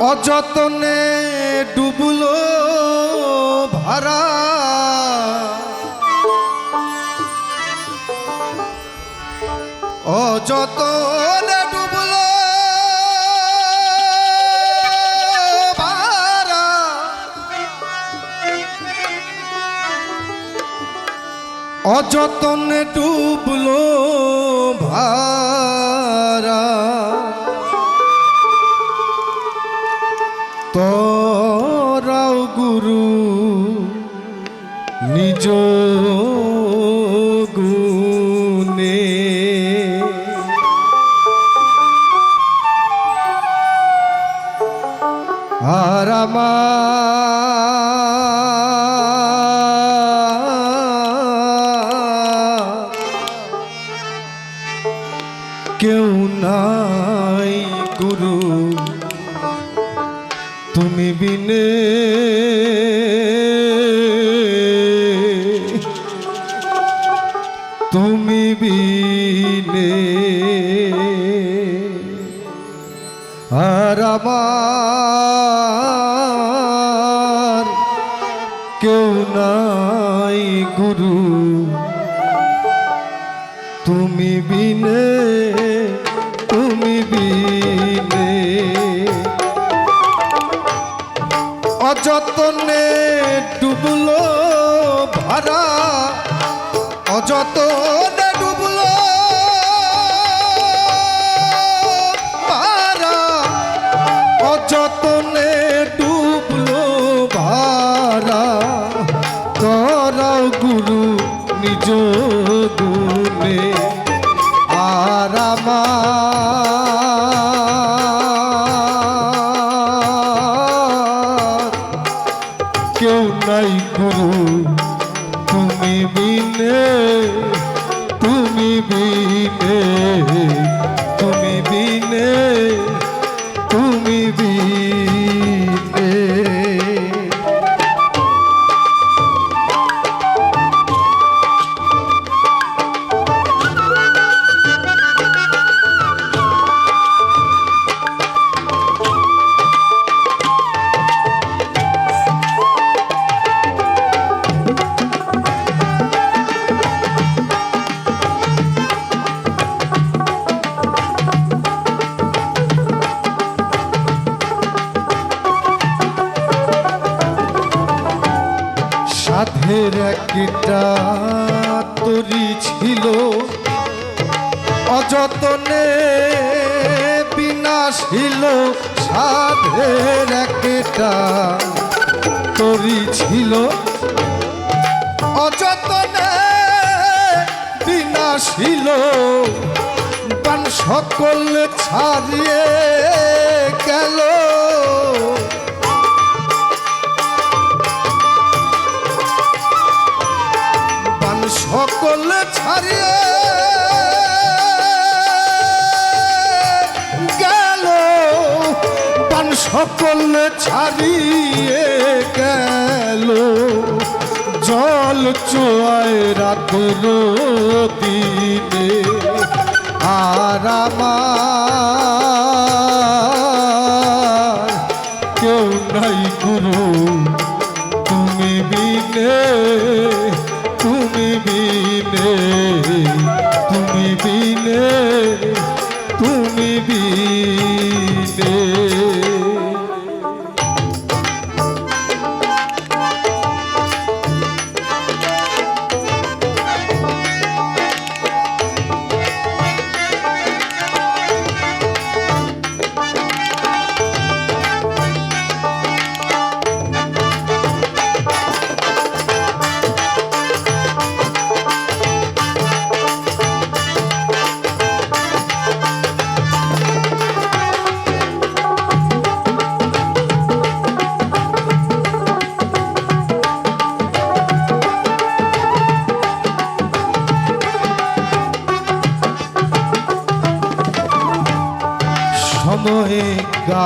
অযতনে ডুবলো ভাড়া অযতনে ডুবলো ভাড়া অযতনে ডুবলো ভাড়া তোরাও গুরু নিজ আমার। কেউ নাই গুরু। তুমি বিনে তুমি বিনে। অযতনে ডুবলো ভাড়া অযতনে আমার সাধের একটা তরি ছিল। অযতনে বিনাশিল সাধের একটা তরি ছিল। অযতনে বিনাশিল পান সকল ছাড়িয়ে গেল। সকল ছাড়িয়ে গেল। পান সকল ছাড়িয়ে গেল। জল চোয়ায় রাত দিনে আর তুমি বিনে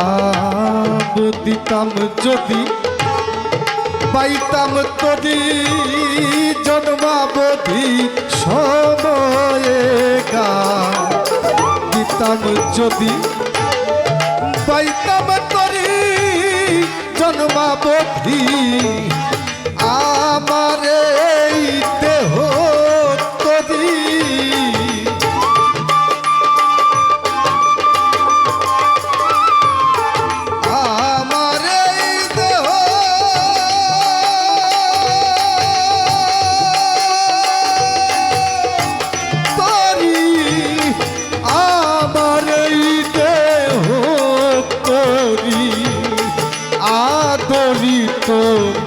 গাব দিতাম যদি পাইতাম তদি জন্মাবধি সময়ে দিতাম যদি পাইতাম তরি জন্মাবধি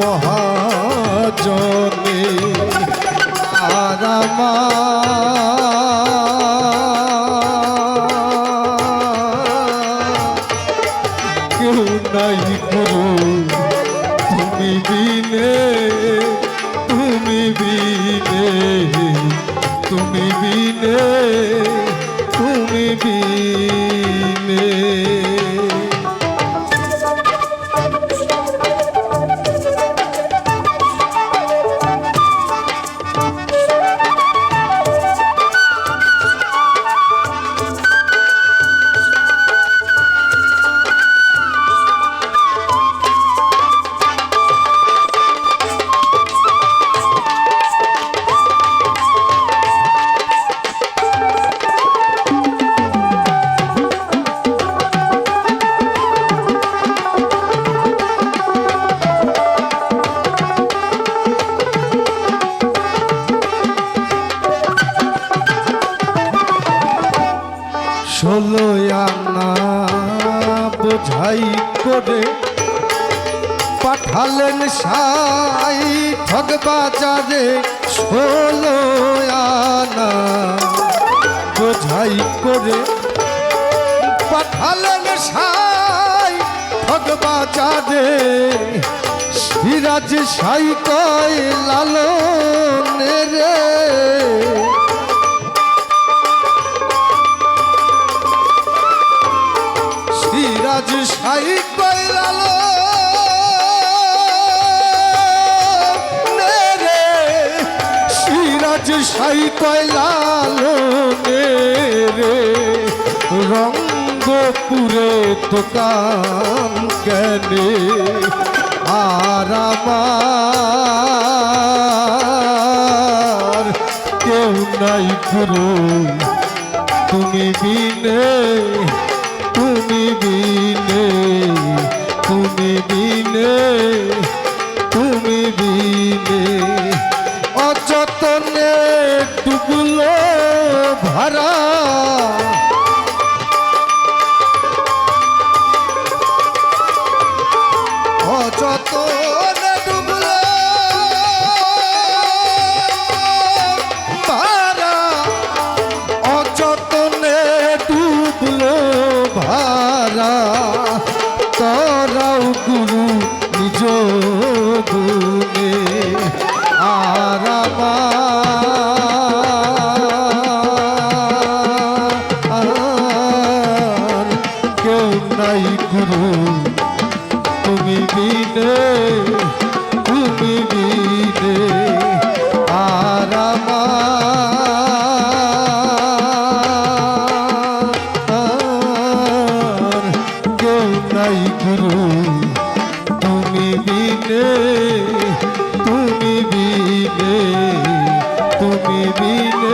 মহাজনে। আর আমার পাঠালেন সাই ঠগ বাজারে ষোলো আনা। বোঝাই করে পাঠালেন সাই ঠগ বাজারে। সিরাজ সাই কয় লালনের রে। সিরাজ সাই কইলাল রে। রঙ্গপুরে দোকান কেনে আর আমার কেউ নাই গুরু। তুমি বিনে তুমি বিনে তুমি বিনে তুমি বিনে। অযতনে ডুবলো ভাড়া অযতনে ডুবলো ভাড়া অযতনে ডুবলো ভারা। নাই গুরু। তুমি বিনে তুমি বিনে আর কেউ নাই গুরু। তুমি তুমি তুমি